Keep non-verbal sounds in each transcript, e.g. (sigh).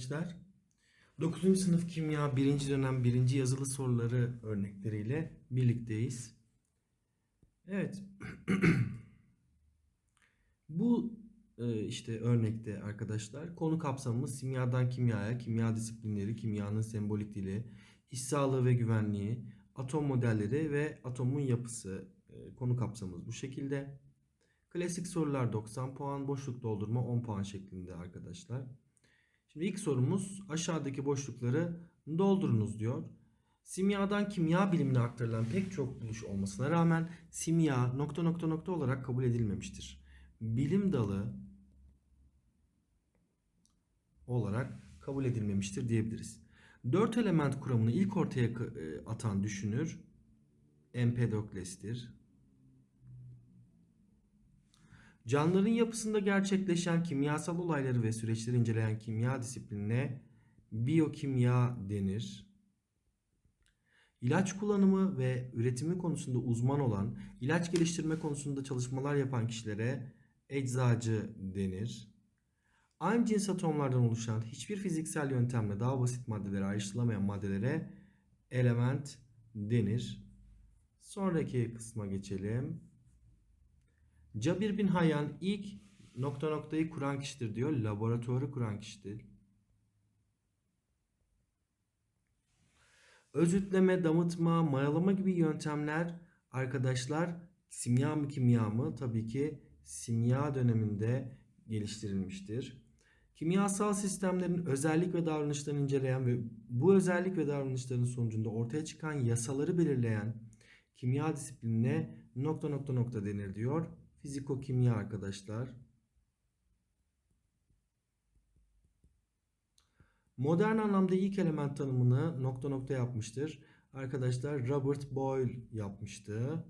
Gençler. 9. sınıf kimya 1. dönem 1. yazılı soruları örnekleriyle birlikteyiz. Evet. (clears throat) Bu e, işte örnekte arkadaşlar konu kapsamımız simyadan kimyaya, kimya disiplinleri, kimyanın sembolik dili, iş sağlığı ve güvenliği, atom modelleri ve atomun yapısı e, konu kapsamımız bu şekilde. Klasik sorular 90 puan, boşluk doldurma 10 puan şeklinde arkadaşlar. Şimdi ilk sorumuz aşağıdaki boşlukları doldurunuz diyor. Simyadan kimya bilimine aktarılan pek çok buluş olmasına rağmen simya nokta nokta nokta olarak kabul edilmemiştir. Bilim dalı olarak kabul edilmemiştir diyebiliriz. Dört element kuramını ilk ortaya e, atan düşünür Empedokles'tir. Canlıların yapısında gerçekleşen kimyasal olayları ve süreçleri inceleyen kimya disiplinine biyokimya denir. İlaç kullanımı ve üretimi konusunda uzman olan, ilaç geliştirme konusunda çalışmalar yapan kişilere eczacı denir. Aynı cins atomlardan oluşan hiçbir fiziksel yöntemle daha basit maddelere ayrıştırılamayan maddelere element denir. Sonraki kısma geçelim. Cabir bin Hayyan ilk nokta noktayı kuran kişidir diyor. Laboratuvarı kuran kişidir. Özütleme, damıtma, mayalama gibi yöntemler arkadaşlar simya mı kimya mı? Tabii ki simya döneminde geliştirilmiştir. Kimyasal sistemlerin özellik ve davranışlarını inceleyen ve bu özellik ve davranışların sonucunda ortaya çıkan yasaları belirleyen kimya disiplinine nokta nokta nokta denir diyor. Fiziko-kimya arkadaşlar. Modern anlamda ilk element tanımını nokta nokta yapmıştır. Arkadaşlar Robert Boyle yapmıştı.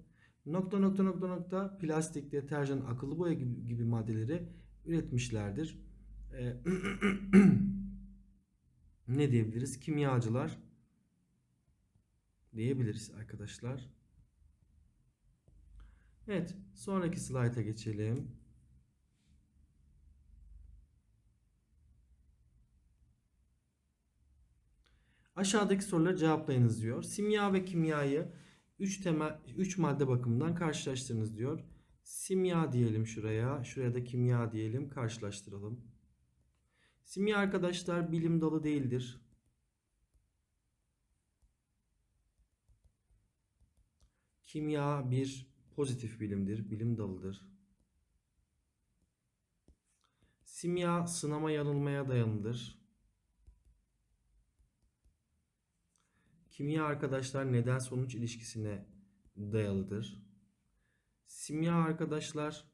Nokta nokta nokta nokta plastik, deterjan, akıllı boya gibi, gibi maddeleri üretmişlerdir. Ee, (clears throat) ne diyebiliriz? Kimyacılar diyebiliriz arkadaşlar. Evet, sonraki slayta geçelim. Aşağıdaki soruları cevaplayınız diyor. Simya ve kimyayı 3 temel 3 madde bakımından karşılaştırınız diyor. Simya diyelim şuraya, şuraya da kimya diyelim, karşılaştıralım. Simya arkadaşlar bilim dalı değildir. Kimya bir pozitif bilimdir, bilim dalıdır. Simya sınama yanılmaya dayanıdır. Kimya arkadaşlar neden sonuç ilişkisine dayalıdır. Simya arkadaşlar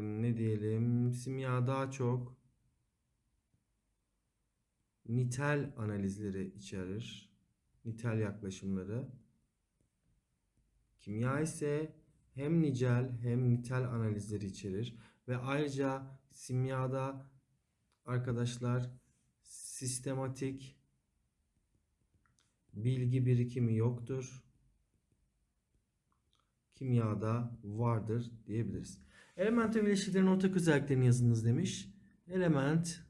ne diyelim simya daha çok nitel analizleri içerir. Nitel yaklaşımları. Kimya ise hem nicel hem nitel analizleri içerir ve ayrıca simyada arkadaşlar sistematik bilgi birikimi yoktur. Kimyada vardır diyebiliriz. Element ve bileşiklerin ortak özelliklerini yazınız demiş. Element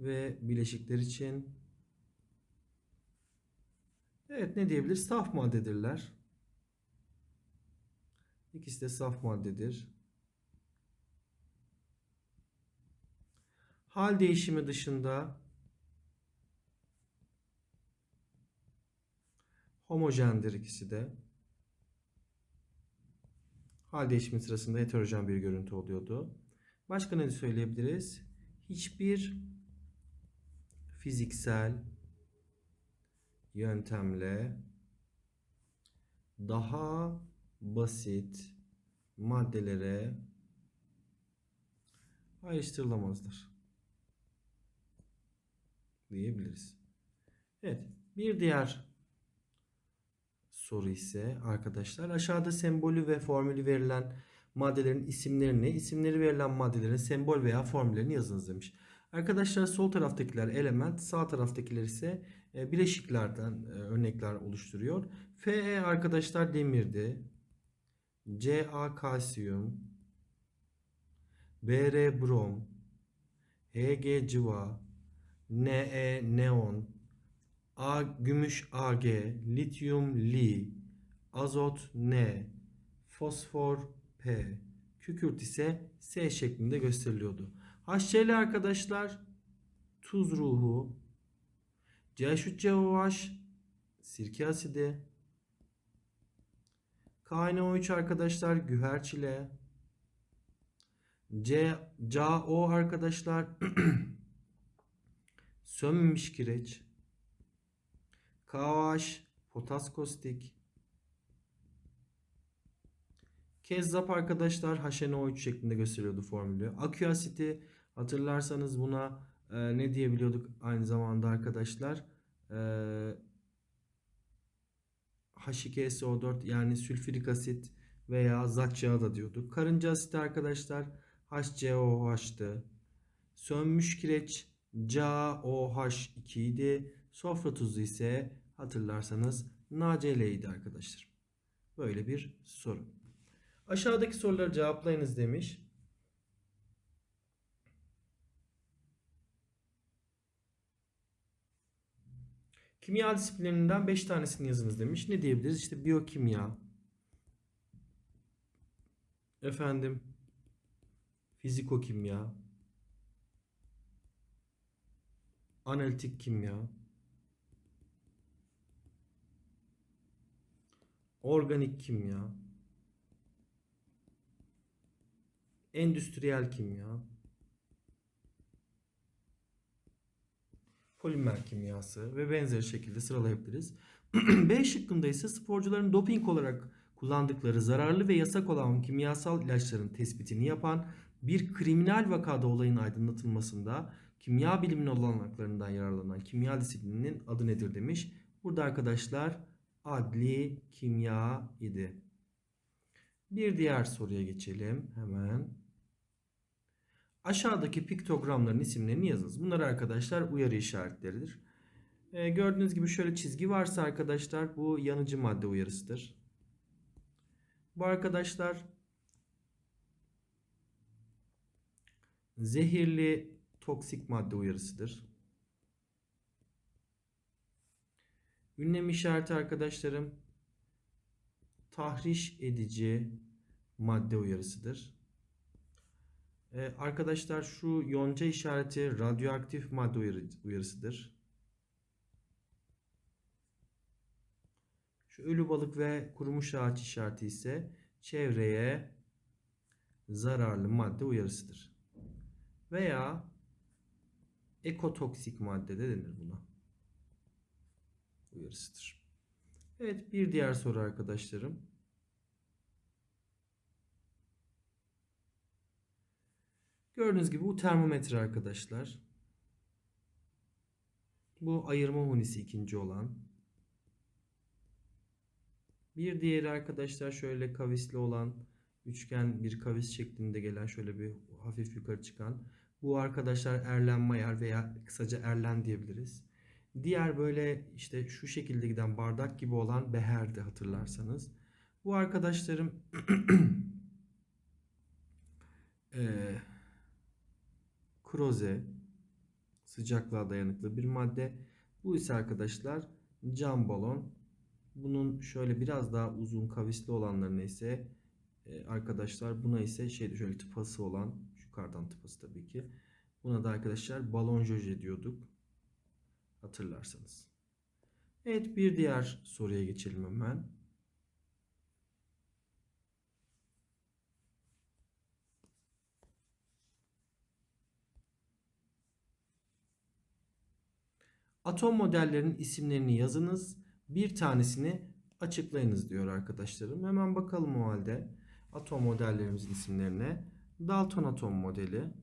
ve bileşikler için Evet ne diyebiliriz? Saf maddedirler. İkisi de saf maddedir. Hal değişimi dışında homojendir ikisi de. Hal değişimi sırasında heterojen bir görüntü oluyordu. Başka ne söyleyebiliriz? Hiçbir fiziksel yöntemle daha basit maddelere ayrıştırılamazdır diyebiliriz. Evet, bir diğer soru ise arkadaşlar aşağıda sembolü ve formülü verilen maddelerin isimlerini, isimleri verilen maddelerin sembol veya formüllerini yazınız demiş. Arkadaşlar sol taraftakiler element, sağ taraftakiler ise e, bileşiklerden e, örnekler oluşturuyor. Fe arkadaşlar demirdi. Ca kalsiyum, Br brom, Hg cıva, Ne neon, A gümüş Ag, lityum Li, azot N, fosfor P, kükürt ise S şeklinde gösteriliyordu. HCl arkadaşlar tuz ruhu, CH3COH sirke asidi, KNO3 arkadaşlar güherç ile C, CaO arkadaşlar (clears throat) sönmemiş kireç KOH potas kostik Kezzap arkadaşlar HNO3 şeklinde gösteriyordu formülü. Akü asiti hatırlarsanız buna e, ne diyebiliyorduk aynı zamanda arkadaşlar? E, H2SO4 yani sülfürik asit veya zat yağı da diyorduk. Karınca asiti arkadaşlar HCOH'tı. Sönmüş kireç CaOH2 idi. Sofra tuzu ise hatırlarsanız NaCl arkadaşlar. Böyle bir soru. Aşağıdaki soruları cevaplayınız demiş. Kimya disiplinlerinden 5 tanesini yazınız demiş. Ne diyebiliriz? İşte biyokimya. Efendim fizikokimya. Analitik kimya. Organik kimya. Endüstriyel kimya. Polimer kimyası ve benzeri şekilde sıralayabiliriz. (clears throat) B şıkkında ise sporcuların doping olarak kullandıkları zararlı ve yasak olan kimyasal ilaçların tespitini yapan bir kriminal vakada olayın aydınlatılmasında kimya biliminin olanaklarından yararlanan kimya disiplininin adı nedir demiş. Burada arkadaşlar adli kimya idi. Bir diğer soruya geçelim hemen. Aşağıdaki piktogramların isimlerini yazınız. Bunlar arkadaşlar uyarı işaretleridir. Ee, gördüğünüz gibi şöyle çizgi varsa arkadaşlar bu yanıcı madde uyarısıdır. Bu arkadaşlar zehirli toksik madde uyarısıdır. Ünlem işareti arkadaşlarım tahriş edici madde uyarısıdır. Ee, arkadaşlar şu yonca işareti radyoaktif madde uyarısıdır. Şu ölü balık ve kurumuş ağaç işareti ise çevreye zararlı madde uyarısıdır. Veya ekotoksik madde de denir buna. Uyarısıdır. Evet bir diğer soru arkadaşlarım. Gördüğünüz gibi bu termometre arkadaşlar. Bu ayırma hunisi ikinci olan. Bir diğeri arkadaşlar şöyle kavisli olan üçgen bir kavis şeklinde gelen şöyle bir hafif yukarı çıkan. Bu arkadaşlar Erlen Mayer veya kısaca Erlen diyebiliriz. Diğer böyle işte şu şekilde giden bardak gibi olan Beher'di hatırlarsanız. Bu arkadaşlarım (clears throat) e, kroze sıcaklığa dayanıklı bir madde. Bu ise arkadaşlar cam balon. Bunun şöyle biraz daha uzun kavisli olanlarına ise e, arkadaşlar buna ise şey şöyle tıpası olan yukarıdan tıpası tabii ki. Buna da arkadaşlar balon joje diyorduk. Hatırlarsanız. Evet bir diğer soruya geçelim hemen. Atom modellerinin isimlerini yazınız. Bir tanesini açıklayınız diyor arkadaşlarım. Hemen bakalım o halde atom modellerimizin isimlerine. Dalton atom modeli.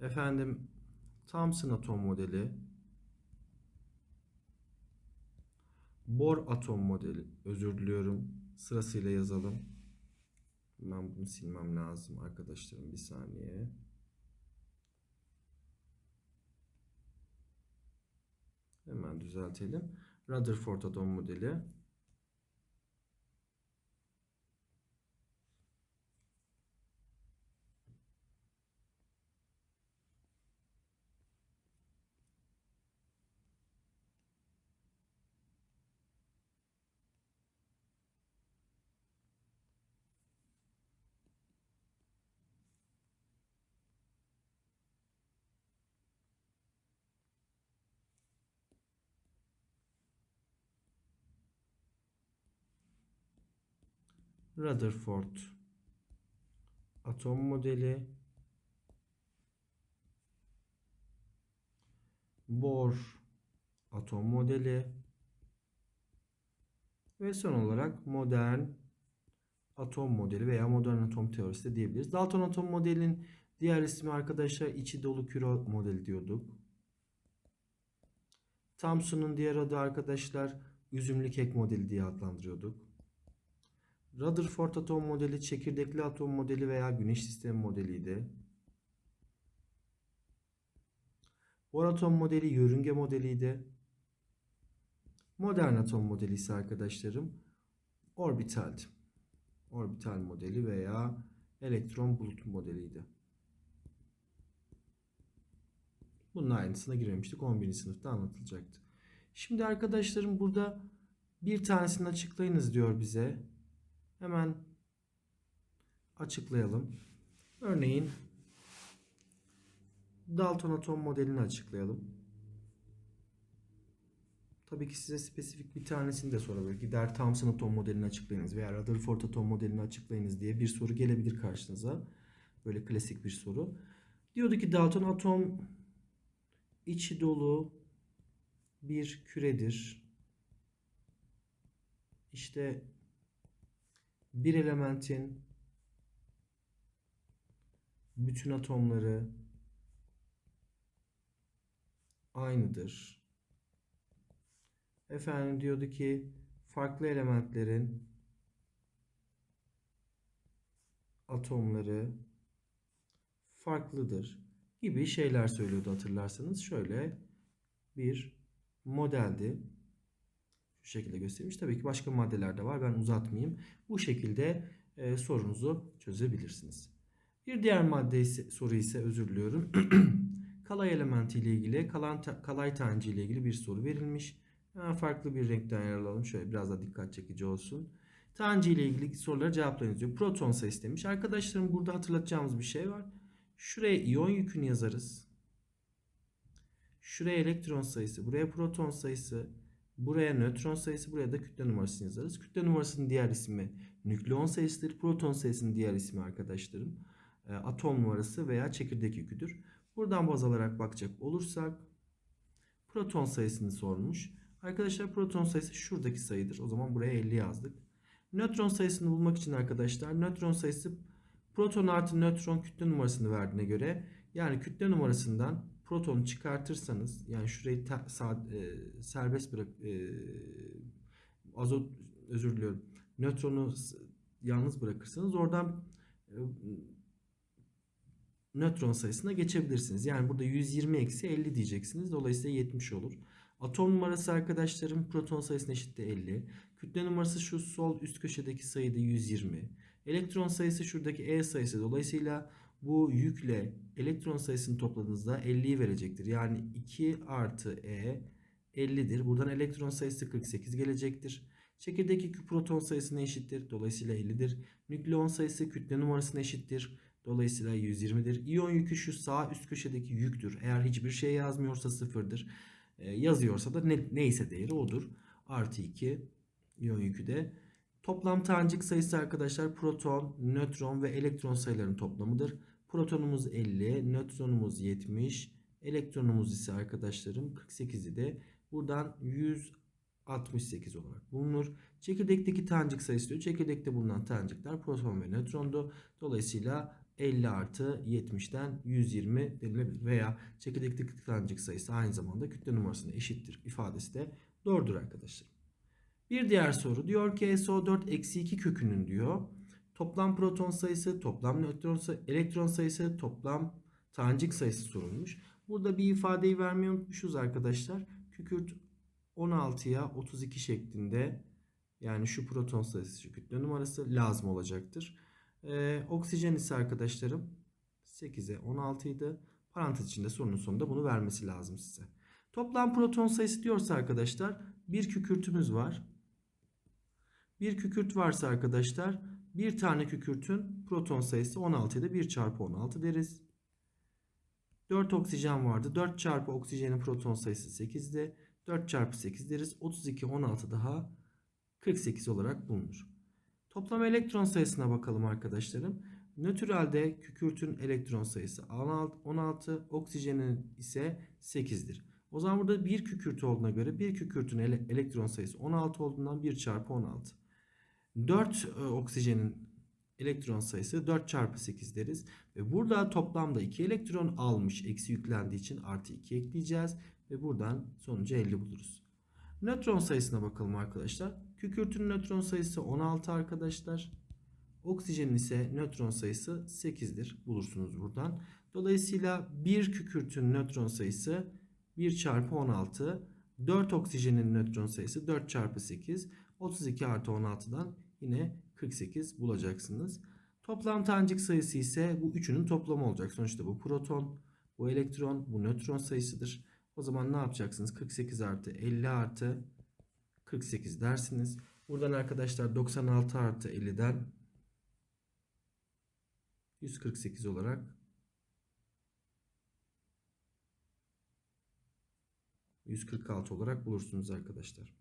Efendim Thomson atom modeli. Bohr atom modeli. Özür diliyorum. Sırasıyla yazalım. Ben bunu silmem lazım arkadaşlarım bir saniye. Hemen düzeltelim. Rutherford atom modeli. Rutherford atom modeli Bohr atom modeli ve son olarak modern atom modeli veya modern atom teorisi de diyebiliriz. Dalton atom modelinin diğer ismi arkadaşlar içi dolu küre modeli diyorduk. Thomson'un diğer adı arkadaşlar üzümlü kek modeli diye adlandırıyorduk. Rutherford atom modeli çekirdekli atom modeli veya güneş sistemi modeliydi. Bohr atom modeli yörünge modeliydi. Modern atom modeli ise arkadaşlarım orbitaldi. Orbital modeli veya elektron bulut modeliydi. Bunun ayrıntısına giremiştik. 11. sınıfta anlatılacaktı. Şimdi arkadaşlarım burada bir tanesini açıklayınız diyor bize. Hemen açıklayalım. Örneğin Dalton atom modelini açıklayalım. Tabii ki size spesifik bir tanesini de sorabilir. Gider Thomson atom modelini açıklayınız veya Rutherford atom modelini açıklayınız diye bir soru gelebilir karşınıza. Böyle klasik bir soru. Diyordu ki Dalton atom içi dolu bir küredir. İşte bir elementin bütün atomları aynıdır. Efendim diyordu ki farklı elementlerin atomları farklıdır gibi şeyler söylüyordu hatırlarsanız. Şöyle bir modeldi. Şu şekilde göstermiş. Tabii ki başka maddeler de var. Ben uzatmayayım. Bu şekilde e, sorunuzu çözebilirsiniz. Bir diğer madde ise, soru ise özür diliyorum. (clears throat) kalay elementi ile ilgili kalan kalay taneci ile ilgili bir soru verilmiş. Hemen farklı bir renkten ayarlayalım. Şöyle biraz daha dikkat çekici olsun. Taneci ile ilgili soruları cevaplayınız diyor. Proton sayısı demiş. Arkadaşlarım burada hatırlatacağımız bir şey var. Şuraya iyon yükünü yazarız. Şuraya elektron sayısı, buraya proton sayısı, buraya nötron sayısı, buraya da kütle numarasını yazarız. Kütle numarasının diğer ismi nükleon sayısıdır. Proton sayısının diğer ismi arkadaşlarım e, atom numarası veya çekirdek yüküdür. Buradan baz alarak bakacak olursak proton sayısını sormuş. Arkadaşlar proton sayısı şuradaki sayıdır. O zaman buraya 50 yazdık. Nötron sayısını bulmak için arkadaşlar nötron sayısı proton artı nötron kütle numarasını verdiğine göre yani kütle numarasından protonu çıkartırsanız yani şurayı ta, sa, e, serbest bırak e, azot özür diliyorum nötronu yalnız bırakırsanız oradan e, nötron sayısına geçebilirsiniz. Yani burada 120 eksi 50 diyeceksiniz. Dolayısıyla 70 olur. Atom numarası arkadaşlarım proton sayısına eşittir 50. Kütle numarası şu sol üst köşedeki sayıda 120. Elektron sayısı şuradaki E sayısı. Dolayısıyla bu yükle elektron sayısını topladığınızda 50'yi verecektir. Yani 2 artı E 50'dir. Buradan elektron sayısı 48 gelecektir. Çekirdek yükü proton sayısına eşittir. Dolayısıyla 50'dir. Nükleon sayısı kütle numarasına eşittir. Dolayısıyla 120'dir. İyon yükü şu sağ üst köşedeki yüktür. Eğer hiçbir şey yazmıyorsa sıfırdır. E, yazıyorsa da ne, neyse değeri odur. Artı 2 iyon yükü de. Toplam tanecik sayısı arkadaşlar proton, nötron ve elektron sayılarının toplamıdır. Protonumuz 50, nötronumuz 70, elektronumuz ise arkadaşlarım 48'i de buradan 168 olarak bulunur. Çekirdekteki tanecik sayısı diyor. Çekirdekte bulunan tanecikler proton ve nötrondu. Dolayısıyla 50 artı 70'ten 120 denilebilir. Veya çekirdekteki tanecik sayısı aynı zamanda kütle numarasına eşittir ifadesi de doğrudur arkadaşlar. Bir diğer soru diyor ki SO4 eksi 2 kökünün diyor. Toplam proton sayısı, toplam nötron sayısı, elektron sayısı, toplam tanecik sayısı sorulmuş. Burada bir ifadeyi vermeyi unutmuşuz arkadaşlar. Kükürt 16'ya 32 şeklinde yani şu proton sayısı, şu kütle numarası lazım olacaktır. Ee, oksijen ise arkadaşlarım 8'e 16 idi. Parantez içinde sorunun sonunda bunu vermesi lazım size. Toplam proton sayısı diyorsa arkadaşlar bir kükürtümüz var. Bir kükürt varsa arkadaşlar bir tane kükürtün proton sayısı 16 ile 1 çarpı 16 deriz. 4 oksijen vardı. 4 çarpı oksijenin proton sayısı 8'de. 4 çarpı 8 deriz. 32, 16 daha 48 olarak bulunur. Toplam elektron sayısına bakalım arkadaşlarım. Nötralde kükürtün elektron sayısı 16, oksijenin ise 8'dir. O zaman burada bir kükürt olduğuna göre bir kükürtün ele- elektron sayısı 16 olduğundan 1 çarpı 16. 4 e, oksijenin elektron sayısı 4 çarpı 8 deriz. Ve burada toplamda 2 elektron almış eksi yüklendiği için artı 2 ekleyeceğiz. Ve buradan sonucu 50 buluruz. Nötron sayısına bakalım arkadaşlar. Kükürtün nötron sayısı 16 arkadaşlar. Oksijenin ise nötron sayısı 8'dir. Bulursunuz buradan. Dolayısıyla bir kükürtün nötron sayısı 1 çarpı 16. 4 oksijenin nötron sayısı 4 çarpı 8. 32 artı 16'dan yine 48 bulacaksınız. Toplam tanecik sayısı ise bu üçünün toplamı olacak. Sonuçta bu proton, bu elektron, bu nötron sayısıdır. O zaman ne yapacaksınız? 48 artı 50 artı 48 dersiniz. Buradan arkadaşlar 96 artı 50'den 148 olarak ...146 olarak bulursunuz arkadaşlar.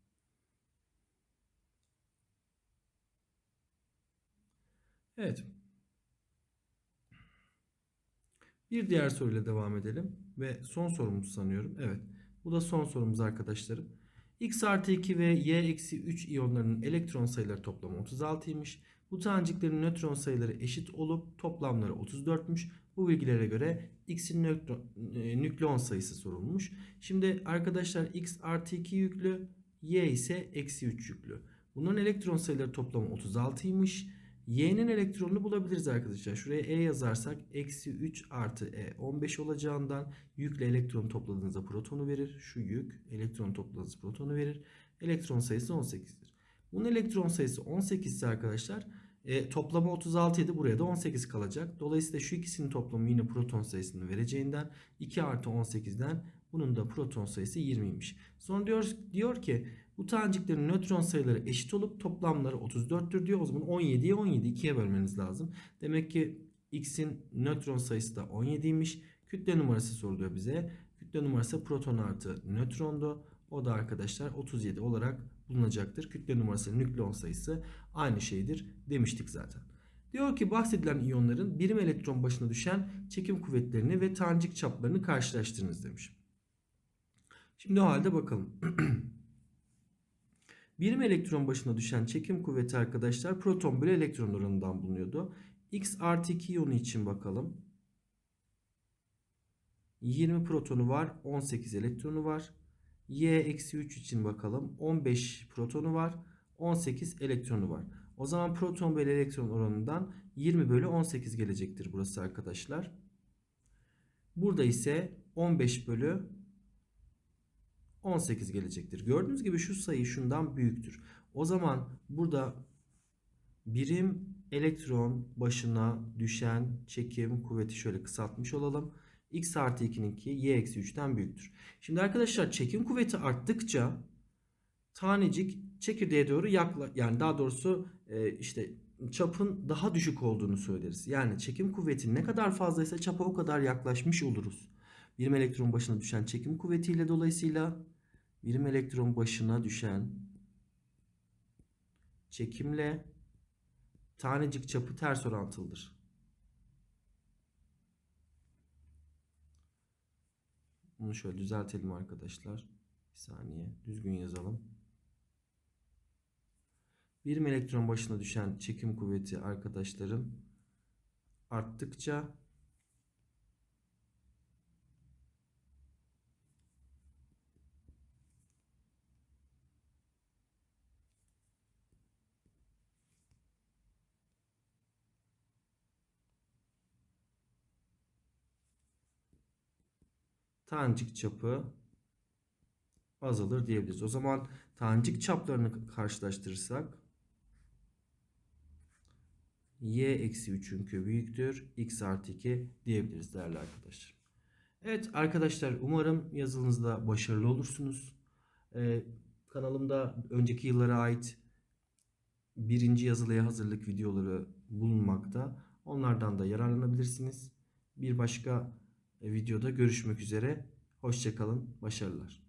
Evet. Bir diğer soruyla devam edelim. Ve son sorumuz sanıyorum. Evet. Bu da son sorumuz arkadaşlarım. X artı 2 ve Y eksi 3 iyonlarının elektron sayıları toplamı 36'ymış. Bu taneciklerin nötron sayıları eşit olup toplamları 34'müş. Bu bilgilere göre X'in e, nükleon sayısı sorulmuş. Şimdi arkadaşlar X artı 2 yüklü, Y ise eksi 3 yüklü. Bunların elektron sayıları toplamı 36'ymış. Y'nin elektronunu bulabiliriz arkadaşlar. Şuraya E yazarsak eksi 3 artı E 15 olacağından yükle elektron topladığınızda protonu verir. Şu yük elektron topladığınız protonu verir. Elektron sayısı 18'dir. Bunun elektron sayısı 18 ise arkadaşlar e, toplamı 36 idi. Buraya da 18 kalacak. Dolayısıyla şu ikisinin toplamı yine proton sayısını vereceğinden 2 artı 18'den bunun da proton sayısı 20'ymiş. Sonra diyor, diyor ki bu taneciklerin nötron sayıları eşit olup toplamları 34'tür diyor. O zaman 17'ye 17 2'ye bölmeniz lazım. Demek ki X'in nötron sayısı da 17'ymiş. Kütle numarası soruluyor bize. Kütle numarası proton artı nötrondu. O da arkadaşlar 37 olarak bulunacaktır. Kütle numarası nükleon sayısı aynı şeydir demiştik zaten. Diyor ki bahsedilen iyonların birim elektron başına düşen çekim kuvvetlerini ve tanecik çaplarını karşılaştırınız demiş. Şimdi o halde bakalım. (clears throat) Birim elektron başına düşen çekim kuvveti arkadaşlar proton bölü elektron oranından bulunuyordu. X artı 2 iyonu için bakalım. 20 protonu var. 18 elektronu var. Y eksi 3 için bakalım. 15 protonu var. 18 elektronu var. O zaman proton bölü elektron oranından 20 bölü 18 gelecektir burası arkadaşlar. Burada ise 15 bölü 18 gelecektir. Gördüğünüz gibi şu sayı şundan büyüktür. O zaman burada birim elektron başına düşen çekim kuvveti şöyle kısaltmış olalım. X artı 2'ninki Y eksi 3'ten büyüktür. Şimdi arkadaşlar çekim kuvveti arttıkça tanecik çekirdeğe doğru yakla yani daha doğrusu e, işte çapın daha düşük olduğunu söyleriz. Yani çekim kuvveti ne kadar fazlaysa çapa o kadar yaklaşmış oluruz. Birim elektron başına düşen çekim kuvvetiyle dolayısıyla birim elektron başına düşen çekimle tanecik çapı ters orantılıdır. Bunu şöyle düzeltelim arkadaşlar. Bir saniye. Düzgün yazalım. Birim elektron başına düşen çekim kuvveti arkadaşlarım arttıkça tanecik çapı azalır diyebiliriz. O zaman tanecik çaplarını karşılaştırırsak y eksi 3'ün kübü büyüktür. x artı 2 diyebiliriz değerli arkadaşlar. Evet arkadaşlar umarım yazınızda başarılı olursunuz. Ee, kanalımda önceki yıllara ait birinci yazılıya hazırlık videoları bulunmakta. Onlardan da yararlanabilirsiniz. Bir başka videoda görüşmek üzere. Hoşçakalın. Başarılar.